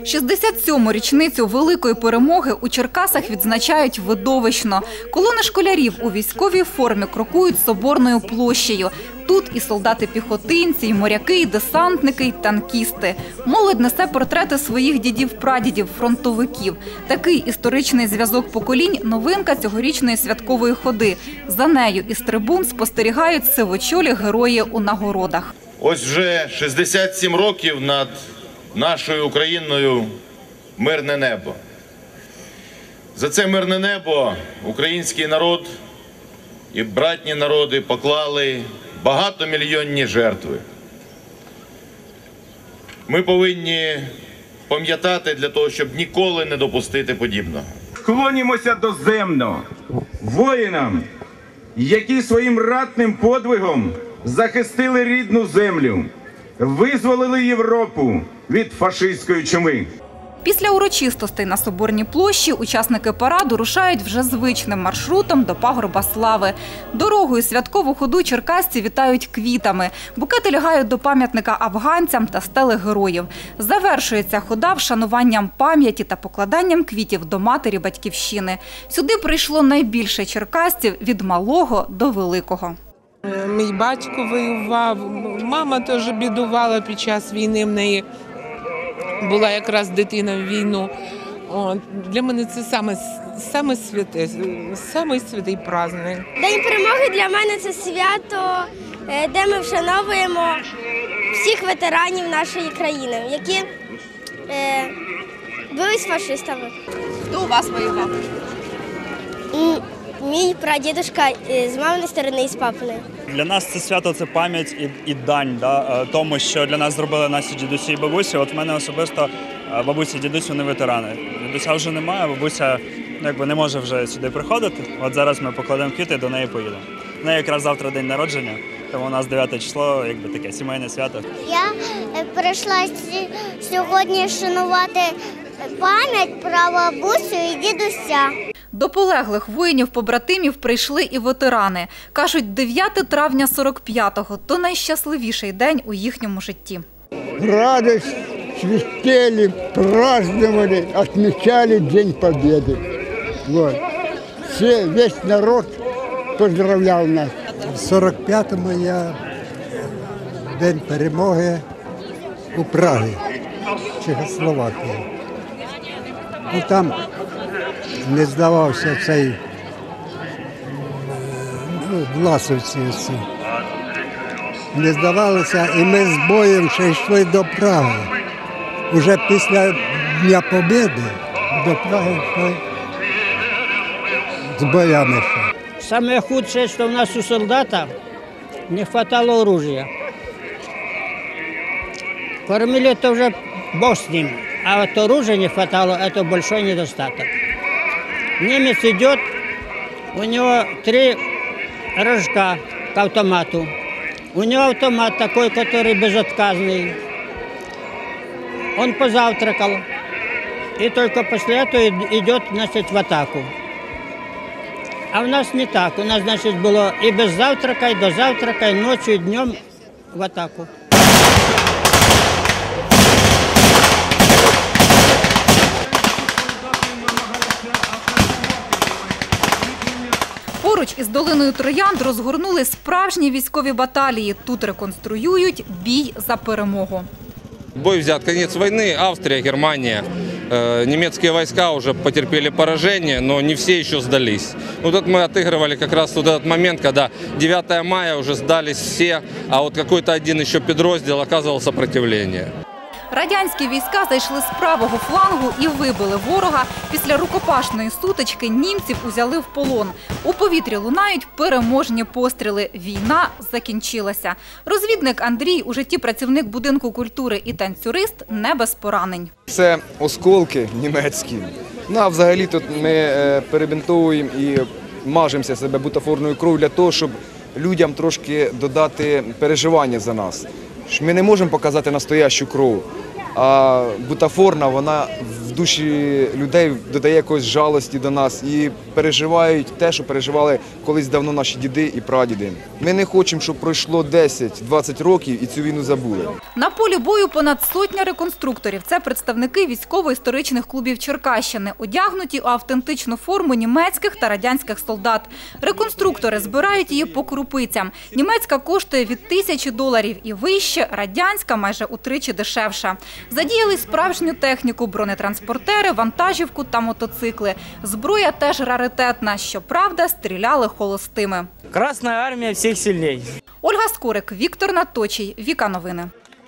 67-му річницю великої перемоги у Черкасах відзначають видовищно. Колони школярів у військовій формі крокують соборною площею. Тут і солдати-піхотинці, і моряки, і десантники, і танкісти. Молодь несе портрети своїх дідів-прадідів, фронтовиків. Такий історичний зв'язок поколінь – новинка цьогорічної святкової ходи. За нею із трибун спостерігають сивочолі герої у нагородах. Ось вже 67 років над нашою Україною мирне небо. За це мирне небо український народ і братні народи поклали багатомільйонні жертви. Ми повинні пам'ятати для того, щоб ніколи не допустити подібного. Вклонімося доземно воїнам, які своїм ратним подвигом захистили рідну землю, визволили Європу від фашистської чуми. Після урочистостей на Соборній площі учасники параду рушають вже звичним маршрутом до пагорба слави. Дорогою святкову ходу черкасці вітають квітами. Букети лягають до пам'ятника афганцям та стели героїв. Завершується хода вшануванням пам'яті та покладанням квітів до матері батьківщини. Сюди прийшло найбільше черкасців від малого до великого. Е, Мій батько воював, мама теж бідувала під час війни. В неї була якраз дитина в війну. От, для мене це саме, саме святе, саме святий праздник. День перемоги для мене це свято, е, де ми вшановуємо всіх ветеранів нашої країни, які е, були з фашистами. Хто у вас воював? Мій прадідушка е, з маминої сторони і з папиної. Для нас це свято це пам'ять і, і дань да, е, тому, що для нас зробили наші дідусі і бабусі. От в мене особисто е, бабусі і дідусь вони ветерани. Дідуся вже немає, бабуся ну, якби не може вже сюди приходити. От зараз ми покладемо квіти і до неї поїдемо. В неї якраз завтра день народження, тому у нас 9 число, якби таке сімейне свято. Я прийшла сьогодні шанувати пам'ять про бабусю і дідуся. До полеглих воїнів-побратимів прийшли і ветерани. Кажуть, 9 травня 45-го – то найщасливіший день у їхньому житті. радость, свистели, праздновали, отмечали День Победы. Вот. Все, весь народ поздравлял нас. В 45-му я День перемоги у Прагі, Чехословакії. І там не здавався цей ну, власовці ці. Не здавалися, і ми з боєм ще йшли до Праги. Уже після Дня Побєди до Праги йшли з боями ще. Самое худшее, что у нас у солдата не хватало оружия. Кормили это уже бог с ним, а вот оружия не хватало, это большой недостаток. Немец идет, у него три рожка к автомату. У него автомат такой, который безотказный. Он позавтракал, и только после этого идет, значит, в атаку. А в нас не так. У нас, значить, було і без завтрака, і до завтрака, і ночі, і днем в атаку. Поруч із долиною Троянд розгорнули справжні військові баталії. Тут реконструюють бій за перемогу. Бой взят конец войны, Австрия, Германия. Э, Немецкие войска уже потерпели поражение, но не все еще сдались. Ну, тут мы отыгрывали как раз вот этот момент, когда 9 мая уже сдались все, а вот какой-то один еще подроздел оказывал сопротивление. Радянські війська зайшли з правого флангу і вибили ворога. Після рукопашної сутички німців узяли в полон. У повітрі лунають переможні постріли. Війна закінчилася. Розвідник Андрій у житті працівник будинку культури і танцюрист не без поранень. Це осколки німецькі. Ну а взагалі тут ми е, перебинтовуємо і мажемося себе бутафорною кров'ю для того, щоб людям трошки додати переживання за нас. Ми не можемо показати настоящу кров, а бутафорна вона душі людей додає якоїсь жалості до нас і переживають те, що переживали колись давно наші діди і прадіди. Ми не хочемо, щоб пройшло 10-20 років і цю війну забули. На полі бою понад сотня реконструкторів. Це представники військово-історичних клубів Черкащини, одягнуті у автентичну форму німецьких та радянських солдат. Реконструктори збирають її по крупицям. Німецька коштує від тисячі доларів і вище, радянська майже утричі дешевша. Задіяли справжню техніку, бронетранспортери, вантажівку та мотоцикли. Зброя теж раритетна. Щоправда, стріляли холостими. Красна армія всіх сильней. Ольга Скорик, Віктор Наточій, Віка Новини.